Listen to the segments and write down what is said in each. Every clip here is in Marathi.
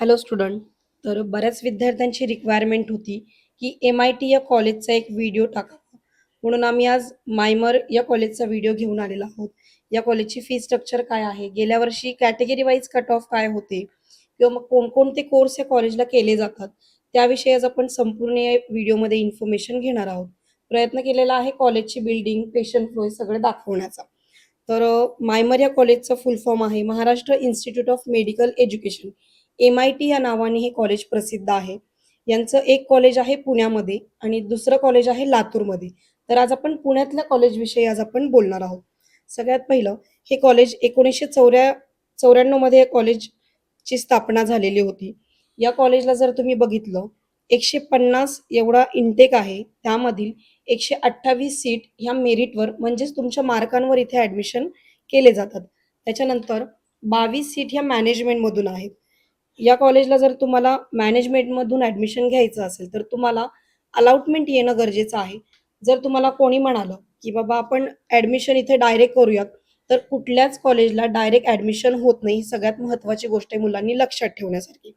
हॅलो स्टुडंट तर बऱ्याच विद्यार्थ्यांची रिक्वायरमेंट होती की एम आय टी या कॉलेजचा एक व्हिडिओ टाकावा म्हणून आम्ही आज मायमर या कॉलेजचा व्हिडिओ घेऊन आलेलो आहोत. या कॉलेजची फी स्ट्रक्चर काय आहे? गेल्या वर्षी कॅटेगरी वाईज कट ऑफ काय होते? किंवा मग कोणकोणते कोर्स या कॉलेजला केले जातात? त्याविषयी आज आपण संपूर्ण या व्हिडिओमध्ये इन्फॉर्मेशन घेणार आहोत. प्रयत्न केलेला आहे कॉलेजची बिल्डिंग पेशंट फ्लो हे सगळं दाखवण्याचा. तर मायमर या कॉलेजचा फुल फॉर्म आहे. Maharashtra institute of medical education M I T या नावाने हे कॉलेज प्रसिद्ध आहे. यांचं एक कॉलेज आहे पुण्यामध्ये आणि दुसरं कॉलेज आहे लातूरमध्ये. तर आज आपण पुण्यातल्या कॉलेजविषयी आज आपण बोलणार आहोत. सगळ्यात पहिलं हे कॉलेज एकोणीसशे चौऱ्या चौऱ्याण्णवमध्ये हे कॉलेजची स्थापना झालेली होती. या कॉलेजला जर तुम्ही बघितलं एकशे पन्नास एवढा इंटेक आहे. त्यामधील एकशे अठ्ठावीस सीट ह्या मेरिटवर म्हणजेच तुमच्या मार्कांवर इथे ॲडमिशन केले जातात. त्याच्यानंतर बावीस सीट ह्या मॅनेजमेंटमधून आहेत. या कॉलेजला जर तुम्हाला मॅनेजमेंटमधून ॲडमिशन घ्यायचं असेल तर तुम्हाला अलाउटमेंट येणं गरजेचं आहे. जर तुम्हाला कोणी म्हणालं की बाबा आपण ॲडमिशन इथे डायरेक्ट करूयात तर कुठल्याच कॉलेजला डायरेक्ट ॲडमिशन होत नाही ही सगळ्यात महत्त्वाची गोष्ट आहे मुलांनी लक्षात ठेवण्यासारखी.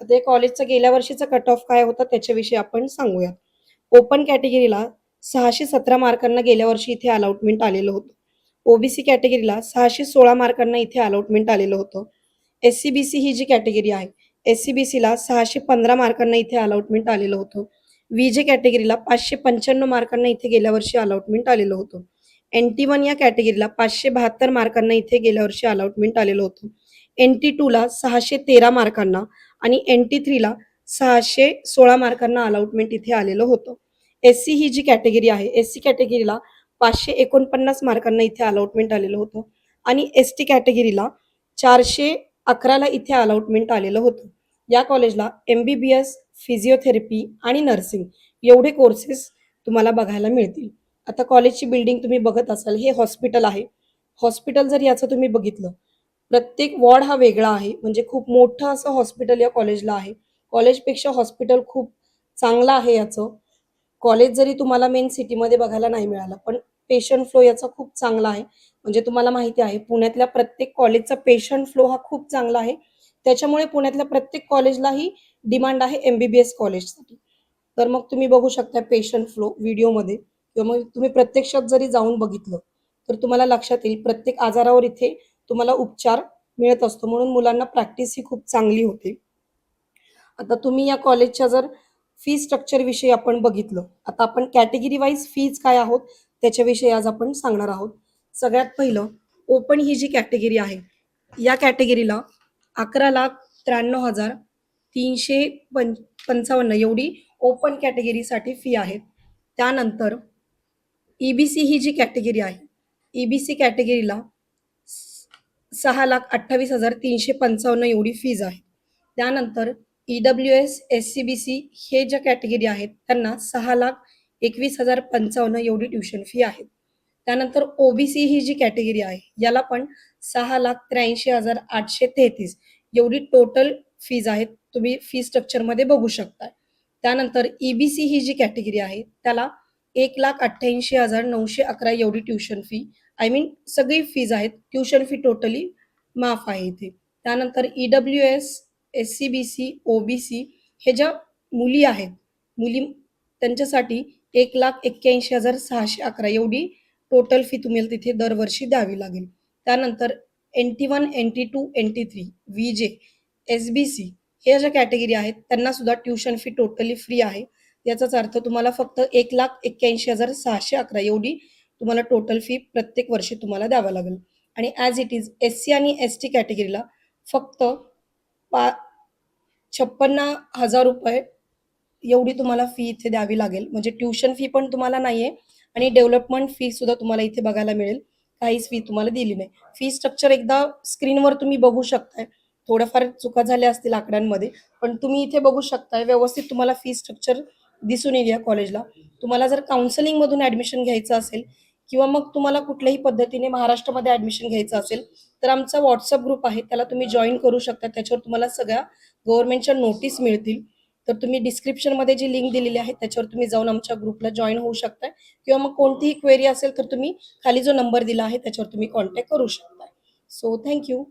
आता या कॉलेजचा गेल्या वर्षीचा कट ऑफ काय होता त्याच्याविषयी आपण सांगूया ओपन कॅटेगरीला सहाशे सतरा मार्कांना गेल्या वर्षी इथे अलॉटमेंट आलेलं होतं. ओबीसी कॅटेगरीला सहाशे सोळा मार्कांना इथे अलॉटमेंट आलेलं होतं. एस सी बी सी ही जी कॅटेगरी आहे एस सी बी सीला सहाशे पंधरा मार्कांना इथे अलॉटमेंट आलेलं होतं. व्ही जे कॅटेगरीला पाचशे पंच्याण्णव मार्कांना इथे गेल्या वर्षी अलॉटमेंट आलेलं होतं. एन टी वन या कॅटेगरीला पाचशे बहात्तर मार्कांना इथे गेल्या वर्षी अलॉटमेंट आलेलं होतं. एन टी टूला सहाशे तेरा मार्कांना आणि एन टी थ्रीला सहाशे सोळा मार्कांना अलॉटमेंट इथे आलेलं होतं. एस सी ही जी कॅटेगरी आहे एस सी कॅटेगरीला पाचशे एकोणपन्नास मार्कांना इथे अलॉटमेंट आलेलं होतं. आणि एस टी कॅटेगरीला चारशे अकराला इथे अलॉटमेंट आलेलं होतं. या कॉलेजला M B B S physiotherapy आणि नर्सिंग एवढे कोर्सेस तुम्हाला बघायला मिळतील. आता कॉलेजची बिल्डिंग तुम्ही बघत असाल हे हॉस्पिटल आहे. हॉस्पिटल जर याचं तुम्ही बघितलं प्रत्येक वॉर्ड हा वेगळा आहे. म्हणजे खूप मोठं असं हॉस्पिटल या कॉलेजला आहे. कॉलेजपेक्षा हॉस्पिटल खूप चांगलं आहे याचं. कॉलेज जरी तुम्हाला मेन सिटीमध्ये बघायला नाही मिळालं पण पेशंट फ्लो याचा खूप चांगला आहे. म्हणजे तुम्हाला माहिती आहे पुण्यातल्या प्रत्येक कॉलेजचा पेशंट फ्लो हा खूप चांगला आहे. त्याच्यामुळे पुण्यातल्या प्रत्येक कॉलेजलाही डिमांड आहे एम बी बी एस कॉलेजसाठी तर मग तुम्ही बघू शकता पेशंट फ्लो व्हिडिओमध्ये किंवा मग तुम्ही प्रत्यक्षात जरी जाऊन बघितलं तर तुम्हाला लक्षात येईल प्रत्येक आजारावर इथे तुम्हाला उपचार मिळत असतो. म्हणून मुलांना प्रॅक्टिस ही खूप चांगली होते. आता तुम्ही या कॉलेजच्या जर फी स्ट्रक्चर विषयी आपण बघितलं आता आपण कॅटेगरी वाईज फीज काय आहोत? त्याच्याविषयी आज आपण सांगणार आहोत. सगळ्यात पहिलं ओपन ही जी कॅटेगरी आहे या कॅटेगरीला अकरा लाख त्र्याण्णव हजार तीनशे पं पंचावन्न एवढी ओपन कॅटेगरीसाठी फी आहे. त्यानंतर ई बी सी ही जी कॅटेगरी आहे ई बी सी कॅटेगरीला सहा लाख अठ्ठावीस हजार तीनशे पंचावन्न एवढी फीज आहे. त्यानंतर E W S S C B C हे ज्या कॅटेगरी आहेत त्यांना सहा लाख एकवीस हजार पंचावन्न एवढी ट्युशन फी आहे. त्यानंतर ओबीसी ही जी कॅटेगरी आहे याला पण सहा लाख त्र्याऐंशी हजार आठशे तेहतीस एवढी टोटल फीज आहेत. तुम्ही फी स्ट्रक्चरमध्ये बघू शकता त्यानंतर ईबीसी ही जी कॅटेगरी आहे त्याला एक लाख अठ्ठ्याऐंशी हजार नऊशे अकरा एवढी ट्युशन फी आय मीन सगळी फीज आहेत. ट्युशन फी टोटली माफ आहे इथे. त्यानंतर E W S S C B C O B C हे ज्या मुली आहेत मुली त्यांच्यासाठी एक लाख एक्क्याऐंशी हजार सहाशे अकरा एवढी टोटल फी तुम्हाला तिथे दरवर्षी द्यावी लागेल. त्यानंतर N T one N T two N T three V J S B C हे ज्या कॅटेगरी आहेत. त्यांना सुद्धा ट्युशन फी टोटली फ्री आहे. याचाच अर्थ तुम्हाला फक्त एक लाख एक्क्याऐंशी हजार सहाशे अकरा एवढी तुम्हाला टोटल फी प्रत्येक वर्षी तुम्हाला द्यावं लागेल. आणि as it is S C आणि एस टी कॅटेगरीला फक्त पा छप्पन्न हजार रुपये एवढी तुम्हाला फी इथे द्यावी लागेल. म्हणजे ट्युशन फी पण तुम्हाला नाही आहे आणि डेव्हलपमेंट फी सुद्धा तुम्हाला इथे बघायला मिळेल. काहीच फी तुम्हाला दिली नाही. फी स्ट्रक्चर एकदा स्क्रीनवर तुम्ही बघू शकताय. थोड्याफार चुका झाल्या असतील आकड्यांमध्ये पण तुम्ही इथे बघू शकताय. व्यवस्थित तुम्हाला फी स्ट्रक्चर दिसून येईल या कॉलेजला तुम्हाला जर काउन्सिलिंगमधून ॲडमिशन घ्यायचं असेल किंवा मग तुम्हाला कुठल्याही पद्धतीने महाराष्ट्रामध्ये ॲडमिशन घ्यायचं असेल तर आमचा व्हॉट्सअप ग्रुप आहे. त्याला तुम्ही जॉईन करू शकता. त्याच्यावर तुम्हाला सगळ्या गव्हर्नमेंटच्या नोटीस मिळतील. तर तुम्ही डिस्क्रिप्शनमध्ये जी लिंक दिलेली आहे त्याच्यावर तुम्ही जाऊन आमच्या ग्रुपला जॉईन होऊ शकताय. किंवा मग कोणतीही क्वेरी असेल तर तुम्ही खाली जो नंबर दिला आहे त्याच्यावर तुम्ही कॉन्टॅक्ट करू शकताय. So thank you